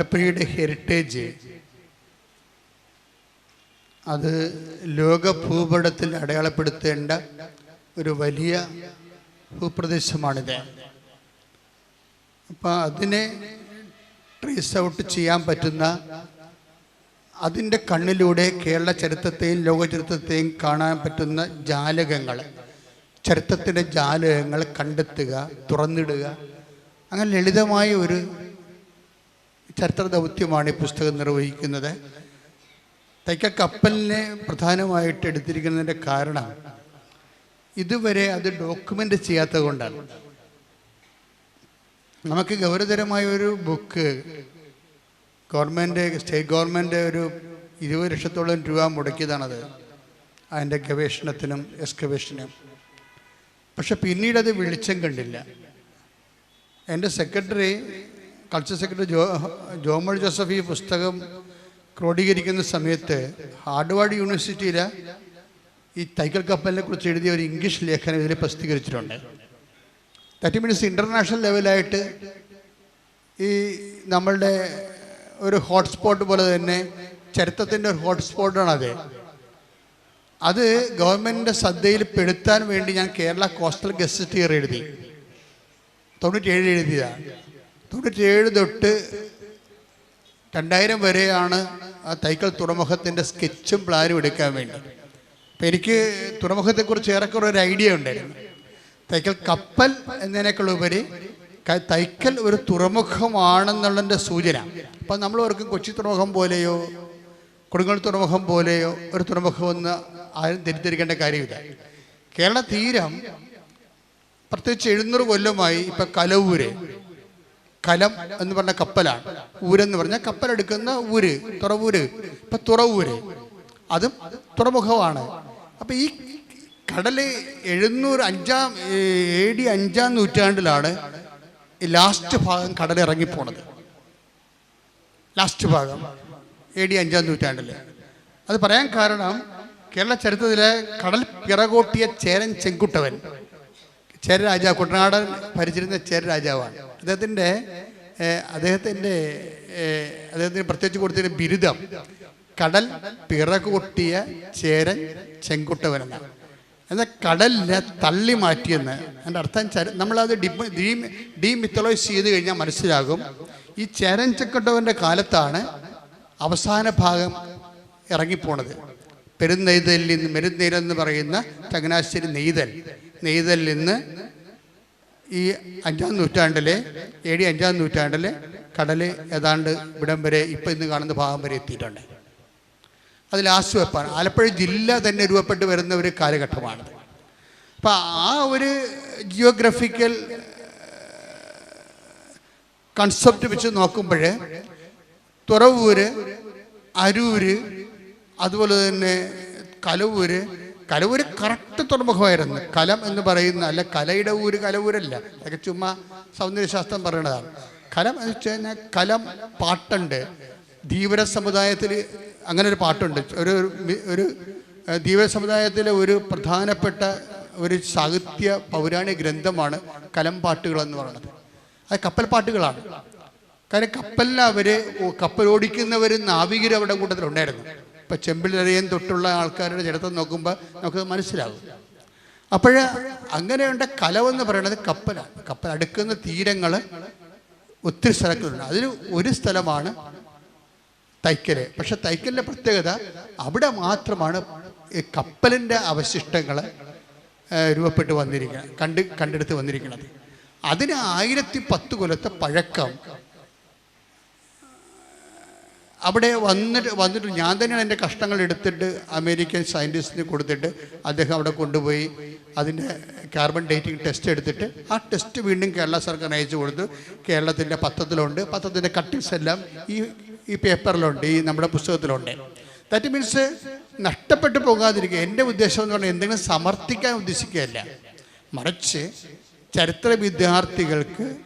ആലപ്പുഴയുടെ heritage അത് ലോക ഭൂപടത്തിൽ അടയാളപ്പെടുത്തേണ്ട ഒരു വലിയ ഭൂപ്രദേശമാണിത്. അപ്പം അതിനെ ട്രേസ് ഔട്ട് ചെയ്യാൻ പറ്റുന്ന അതിന്റെ കണ്ണിലൂടെ കേരള ചരിത്രത്തെയും ലോക ചരിത്രത്തെയും കാണാൻ പറ്റുന്ന ജാലകങ്ങൾ ചരിത്രത്തിന്റെ ജാലകങ്ങൾ കണ്ടെത്തുക തുറന്നിടുക അങ്ങനെ ലളിതമായ ഒരു ചരിത്ര ദൗത്യമാണ് ഈ പുസ്തകം നിർവഹിക്കുന്നത്. തൈക്ക കപ്പലിനെ പ്രധാനമായിട്ട് എടുത്തിരിക്കുന്നതിന്റെ കാരണം ഇതുവരെ അത് ഡോക്യുമെന്റ് ചെയ്യാത്തത് കൊണ്ടാണ്. നമുക്ക് ഗൗരവതരമായ ഒരു ബുക്ക് ഗവൺമെന്റ് സ്റ്റേറ്റ് ഗവൺമെന്റ് ഒരു ഇരുപത് ലക്ഷത്തോളം രൂപ മുടക്കിയതാണത്. അതിന്റെ ഗവേഷണത്തിനും എക്സ്കവേഷനും. പക്ഷെ പിന്നീട് അത് വെളിച്ചം കണ്ടില്ല. എന്റെ secretary culture secretary Jo Jomol Joseph ഈ പുസ്തകം ക്രോഡീകരിക്കുന്ന സമയത്ത് ഹാർഡ്വാർഡ് യൂണിവേഴ്സിറ്റിയിലെ ഈ തൈക്കൽ കപ്പലിനെ കുറിച്ച് എഴുതിയ ഒരു ഇംഗ്ലീഷ് ലേഖനം ഇതിൽ പ്രസിദ്ധീകരിച്ചിട്ടുണ്ട്. ദാറ്റ് മീൻസ് ഇന്റർനാഷണൽ ലെവലായിട്ട് ഈ നമ്മളുടെ ഒരു ഹോട്ട്സ്പോട്ട് പോലെ തന്നെ ചരിത്രത്തിന്റെ ഒരു ഹോട്ട്സ്പോട്ടാണ് അത്. അത് ഗവൺമെന്റിന്റെ ശ്രദ്ധയിൽ പെടുത്താൻ വേണ്ടി ഞാൻ കേരള കോസ്റ്റൽ ഗസറ്റിയർ എഴുതി. തൊണ്ണൂറ്റേഴ് എഴുതിയതാണ് തൊണ്ണൂറ്റേഴ് തൊട്ട് രണ്ടായിരം വരെയാണ് ആ തൈക്കൽ തുറമുഖത്തിന്റെ സ്കെച്ചും പ്ലാനും എടുക്കാൻ വേണ്ടി. അപ്പം എനിക്ക് തുറമുഖത്തെക്കുറിച്ച് ഏറെക്കുറെ ഒരു ഐഡിയ ഉണ്ടായിരുന്നു. തൈക്കൽ കപ്പൽ ക- തൈക്കൽ ഒരു തുറമുഖമാണെന്നുള്ളതിന്റെ സൂചന. അപ്പം നമ്മൾ ഓർക്കും കൊച്ചി തുറമുഖം പോലെയോ കൊടുങ്ങൽ തുറമുഖം പോലെയോ ഒരു തുറമുഖമെന്ന് ആരും തിരിച്ചിരിക്കേണ്ട കാര്യമില്ല. കേരള തീരം പ്രത്യേകിച്ച് എഴുന്നൂറ് കൊല്ലമായി ഇപ്പം കലവൂര്. കലം എന്ന് പറഞ്ഞ കപ്പലാണ്. ഊരെന്ന് പറഞ്ഞാൽ കപ്പലെടുക്കുന്ന ഊര് തുറവൂര്. ഇപ്പൊ തുറവൂര്. അതും തുറമുഖമാണ്. അപ്പൊ ഈ കടൽ എഴുന്നൂറ് അഞ്ചാം ഏ ഡി അഞ്ചാം നൂറ്റാണ്ടിലാണ് ലാസ്റ്റ് ഭാഗം കടൽ ഇറങ്ങിപ്പോണത് ലാസ്റ്റ് ഭാഗം എ ഡി അഞ്ചാം നൂറ്റാണ്ടിൽ അത് പറയാൻ കാരണം കേരള ചരിത്രത്തിലെ കടൽ പിറകോട്ടിയ ചേരൻ ചെങ്കുട്ടവൻ. ചേര രാജാവ് കുട്ടനാടൻ ഭരിച്ചിരുന്ന ചേര രാജാവാണ്. അദ്ദേഹത്തിന്റെ അദ്ദേഹത്തിന്റെ അദ്ദേഹത്തിന് പ്രത്യേകിച്ച് കൊടുത്തിരുന്ന ബിരുദം കടൽ പിറകൊട്ടിയ ചേരൻ ചെങ്കുട്ടവൻ എന്നാൽ കടലിനെ തള്ളി മാറ്റിയെന്ന്. എന്റെ അർത്ഥം നമ്മളത് ഡീം ഡീ ഡീമിത്തലൈസ് ചെയ്ത് കഴിഞ്ഞാൽ മനസ്സിലാകും. ഈ ചേരൻ ചെങ്കുട്ടവന്റെ കാലത്താണ് അവസാന ഭാഗം ഇറങ്ങിപ്പോണത്. പെരുന്നെയ്തലിൽ നിന്ന് മെരുന്നെയ്തെന്ന് പറയുന്ന ചങ്ങനാശ്ശേരി നെയ്തൽ. നെയ്തലിൽ നിന്ന് ഈ അഞ്ചാം നൂറ്റാണ്ടിലെ എ ഡി അഞ്ചാം നൂറ്റാണ്ടിലെ കടൽ ഏതാണ്ട് ഇവിടം വരെ ഇപ്പം ഇന്ന് കാണുന്ന ഭാഗം വരെ എത്തിയിട്ടുണ്ട്. അത് ലാസ്റ്റ് വെപ്പാണ്. ആലപ്പുഴ ജില്ല തന്നെ രൂപപ്പെട്ട് വരുന്ന ഒരു കാലഘട്ടമാണ് അപ്പം ആ ഒരു ജിയോഗ്രഫിക്കൽ കൺസെപ്റ്റ് വെച്ച് നോക്കുമ്പോൾ തുറവൂര് അരൂര് അതുപോലെ തന്നെ കലവൂര് കലവൂര് കറക്റ്റ് തുറമുഖമായിരുന്നു. കലം എന്ന് പറയുന്ന അല്ല കലയുടെ ഊര് കലവൂരല്ല. അതൊക്കെ ചുമ്മാ സൗന്ദര്യശാസ്ത്രം പറയുന്നതാണ്. കലം എന്ന് വെച്ച് കഴിഞ്ഞാൽ കലം പാട്ടുണ്ട്. ധീവര സമുദായത്തിൽ അങ്ങനെ ഒരു പാട്ടുണ്ട് ഒരു ഒരു- ധീവര സമുദായത്തിലെ ഒരു പ്രധാനപ്പെട്ട ഒരു സാഹിത്യ പൗരാണിക ഗ്രന്ഥമാണ് കലം പാട്ടുകൾ എന്ന് പറയുന്നത്. അത് കപ്പൽ പാട്ടുകളാണ്. കാര്യം കപ്പലിൽ അവർ കപ്പൽ ഓടിക്കുന്നവർ നാവികർ അവിടെ കൂട്ടത്തിലുണ്ടായിരുന്നു. ഇപ്പം ചെമ്പിലറിയൻ തൊട്ടുള്ള ആൾക്കാരുടെ ചരിത്രം നോക്കുമ്പോൾ നമുക്ക് മനസ്സിലാകും അപ്പോൾ അങ്ങനെയുണ്ട് കലവെന്ന് പറയുന്നത് കപ്പലാണ്. കപ്പൽ അടുക്കുന്ന തീരങ്ങൾ ഒത്തിരി സ്ഥലങ്ങളുണ്ട്. അതിൽ ഒരു സ്ഥലമാണ് തൈക്കൽ. പക്ഷെ തൈക്കലിന്റെ പ്രത്യേകത അവിടെ മാത്രമാണ് ഈ കപ്പലിന്റെ അവശിഷ്ടങ്ങൾ രൂപപ്പെട്ട് വന്നിരിക്കുക കണ്ട് കണ്ടെടുത്ത് വന്നിരിക്കുന്നത്. അതിന് ആയിരത്തി പത്ത് കൊല്ലത്തെ പഴക്കം അവിടെ വന്നിട്ട് വന്നിട്ട് ഞാൻ തന്നെയാണ് എന്റെ കഷ്ടങ്ങൾ എടുത്തിട്ട് അമേരിക്കൻ സയന്റിസ്റ്റിന് കൊടുത്തിട്ട് അദ്ദേഹം അവിടെ കൊണ്ടുപോയി അതിന്റെ കാർബൺ ഡേറ്റിംഗ് ടെസ്റ്റ് എടുത്തിട്ട് ആ ടെസ്റ്റ് വീണ്ടും കേരള സർക്കാർ അയച്ചു കൊടുത്തു. കേരളത്തിന്റെ പത്രത്തിലുണ്ട്. പത്രത്തിന്റെ കട്ടിങ്സ് എല്ലാം ഈ ഈ പേപ്പറിലുണ്ട്. ഈ നമ്മുടെ പുസ്തകത്തിലുണ്ട്. ദാറ്റ് മീൻസ് നഷ്ടപ്പെട്ടു പോകാതിരിക്കുക. എന്റെ ഉദ്ദേശം എന്ന് പറഞ്ഞാൽ എന്തെങ്കിലും സമർത്ഥിക്കാൻ ഉദ്ദേശിക്കുകയല്ല. മറിച്ച് ചരിത്ര വിദ്യാർത്ഥികൾക്ക്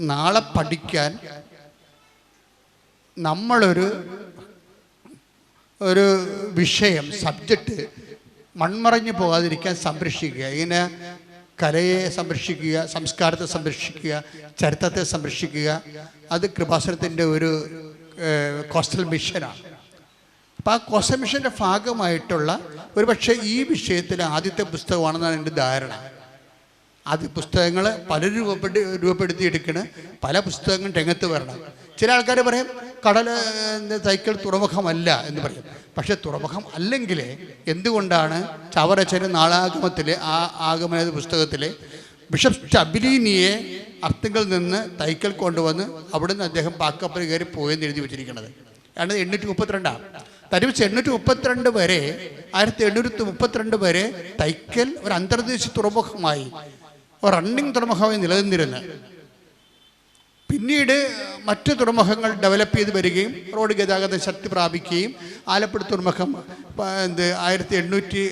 നാളെ പഠിക്കാൻ നമ്മളൊരു ഒരു വിഷയം സബ്ജക്റ്റ് മൺമറഞ്ഞു പോകാതിരിക്കാൻ സംരക്ഷിക്കുക. ഇങ്ങനെ കലയെ സംരക്ഷിക്കുക സംസ്കാരത്തെ സംരക്ഷിക്കുക ചരിത്രത്തെ സംരക്ഷിക്കുക അത് കൃപാസനത്തിന്റെ ഒരു കോസ്റ്റൽ മിഷനാണ് അപ്പം ആ കോസ്റ്റൽ മിഷന്റെ ഭാഗമായിട്ടുള്ള ഒരു പക്ഷേ ഈ വിഷയത്തിലെ ആദ്യത്തെ പുസ്തകമാണെന്നാണ് എന്റെ ധാരണ. ആദ്യ പുസ്തകങ്ങൾ പല രൂപപ്പെടുത്തി രൂപപ്പെടുത്തിയെടുക്കണ്. പല പുസ്തകങ്ങളും രംഗത്ത് വരണം. ചില ആൾക്കാർ പറയും കടൽ തൈക്കൽ തുറമുഖമല്ല എന്ന് പറയും. പക്ഷെ തുറമുഖം അല്ലെങ്കിൽ എന്തുകൊണ്ടാണ് ചവറച്ചന് നാളാഗമത്തിലെ ആ ആഗമന പുസ്തകത്തിലെ ബിഷപ്പ് സ്റ്റബിലീനിയെ അർത്ഥങ്ങളിൽ നിന്ന് തൈക്കൽ കൊണ്ടുവന്ന് അവിടുന്ന് അദ്ദേഹം പാക്കപ്പൽ കയറി പോയെന്ന് എഴുതി വെച്ചിരിക്കുന്നത് കാരണം എണ്ണൂറ്റി മുപ്പത്തിരണ്ടാണ് തരുവച്ച് എണ്ണൂറ്റി മുപ്പത്തിരണ്ട് വരെ ആയിരത്തി എണ്ണൂറ്റി മുപ്പത്തിരണ്ട് വരെ തൈക്കൽ ഒരു അന്തർദേശീയ തുറമുഖമായി ഒരു റണ്ണിങ് തുറമുഖമായി നിലനിന്നിരുന്നു. പിന്നീട് മറ്റു തുറമുഖങ്ങൾ ഡെവലപ്പ് ചെയ്ത് വരികയും റോഡ് ഗതാഗതം ശക്തി പ്രാപിക്കുകയും ആലപ്പുഴ തുറമുഖം എന്ത് ആയിരത്തി എണ്ണൂറ്റി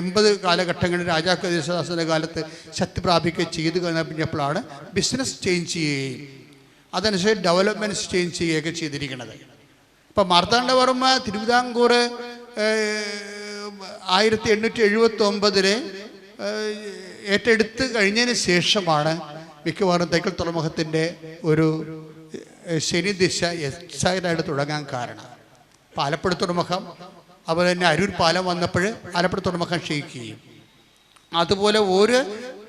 എൺപത് കാലഘട്ടങ്ങളിൽ രാജാക്ക ദേശാസന കാലത്ത് ശക്തി പ്രാപിക്കുകയും ചെയ്തു കഴിഞ്ഞപ്പോഴാണ് ബിസിനസ് ചേഞ്ച് ചെയ്യുകയും അതനുസരിച്ച് ഡെവലപ്മെന്റ്സ് ചേഞ്ച് ചെയ്യുകയൊക്കെ ചെയ്തിരിക്കുന്നത്. ഇപ്പം മാർത്താണ്ഡവർമ്മ തിരുവിതാംകൂർ ആയിരത്തി എണ്ണൂറ്റി എഴുപത്തി ഒമ്പതിലെ ഏറ്റെടുത്ത് കഴിഞ്ഞതിന് ശേഷമാണ് മിക്കവാറും തൈക്കൽ തുറമുഖത്തിന്റെ ഒരു ശനിദിശ എക്സൈഡായിട്ട് തുടങ്ങാൻ കാരണം. അപ്പം ആലപ്പുഴ തുറമുഖം അതുപോലെ തന്നെ അരൂർ പാലം വന്നപ്പോൾ ആലപ്പുഴ തുറമുഖം ക്ഷയിക്കുകയും അതുപോലെ ഒരു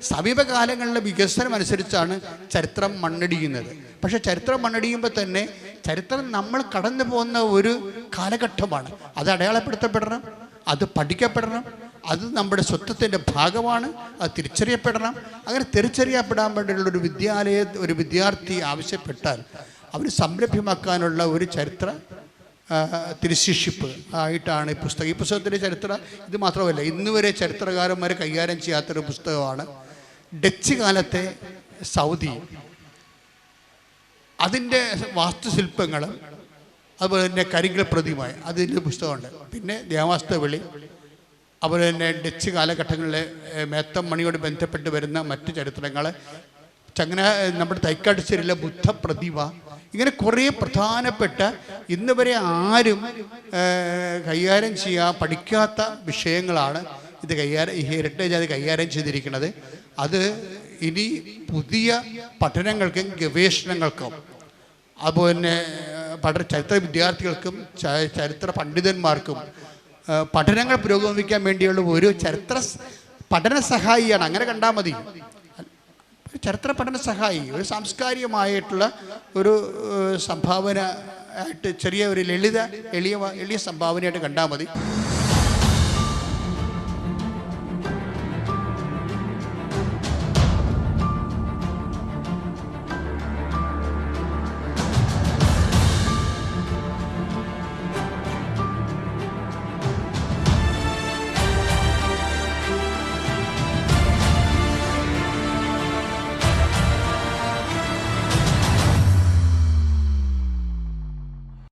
സമീപകാലങ്ങളിലെ വികസനം അനുസരിച്ചാണ് ചരിത്രം മണ്ണടിയുന്നത്. പക്ഷേ ചരിത്രം മണ്ണടിയുമ്പോൾ തന്നെ ചരിത്രം നമ്മൾ കടന്നു പോകുന്ന ഒരു കാലഘട്ടമാണ്. അത് അടയാളപ്പെടുത്തപ്പെടണം. അത് പഠിക്കപ്പെടണം. അത് നമ്മുടെ സ്വത്വത്തിന്റെ ഭാഗമാണ്. അത് തിരിച്ചറിയപ്പെടണം. അങ്ങനെ തിരിച്ചറിയപ്പെടാൻ വേണ്ടിയുള്ള ഒരു വിദ്യാലയ ഒരു വിദ്യാർത്ഥി ആവശ്യപ്പെട്ടാൽ അവർ സംരംഭ്യമാക്കാനുള്ള ഒരു ചരിത്ര തിരുശിക്ഷിപ്പ് ആയിട്ടാണ് ഈ പുസ്തകം. ഈ പുസ്തകത്തിന്റെ ചരിത്ര ഇത് മാത്രമല്ല ഇന്ന് വരെ ചരിത്രകാരന്മാർ കൈകാര്യം ചെയ്യാത്തൊരു പുസ്തകമാണ് ഡച്ച് കാലത്തെ സൗദി. അതിന്റെ വാസ്തുശില്പങ്ങളും അതുപോലെ തന്നെ കരിങ്കൽ പ്രതിമ അതിന്റെ പുസ്തകമുണ്ട്. പിന്നെ ദേവാസ്ത വിളി. അതുപോലെ തന്നെ ഡച്ച് കാലഘട്ടങ്ങളിലെ മേത്തം മണിയോട് ബന്ധപ്പെട്ട് വരുന്ന മറ്റ് ചരിത്രങ്ങൾ. ചങ്ങന നമ്മുടെ തൈക്കാട്ടുശ്ശേരിയിലെ ബുദ്ധപ്രതിമ ഇങ്ങനെ കുറേ പ്രധാനപ്പെട്ട ഇന്ന് വരെ ആരും കൈകാര്യം ചെയ്യാൻ പഠിക്കാത്ത വിഷയങ്ങളാണ് ഇത് കൈകാര്യം ഈ ഹെറിറ്റേജ് അത് കൈകാര്യം ചെയ്തിരിക്കുന്നത്. അത് ഇനി പുതിയ പഠനങ്ങൾക്കും ഗവേഷണങ്ങൾക്കും അതുപോലെ തന്നെ പഠന ചരിത്ര വിദ്യാർത്ഥികൾക്കും ചരിത്ര പണ്ഡിതന്മാർക്കും പഠനങ്ങൾ പുരോഗമിക്കാൻ വേണ്ടിയുള്ള ഒരു ചരിത്ര പഠന സഹായിയാണ്. അങ്ങനെ കണ്ടാൽ മതി. ചരിത്ര പഠന സഹായി ഒരു സാംസ്കാരികമായിട്ടുള്ള ഒരു സംഭാവന ആയിട്ട് ചെറിയ ഒരു ലളിത എളിയ എളിയ സംഭാവനയായിട്ട് കണ്ടാൽ മതി.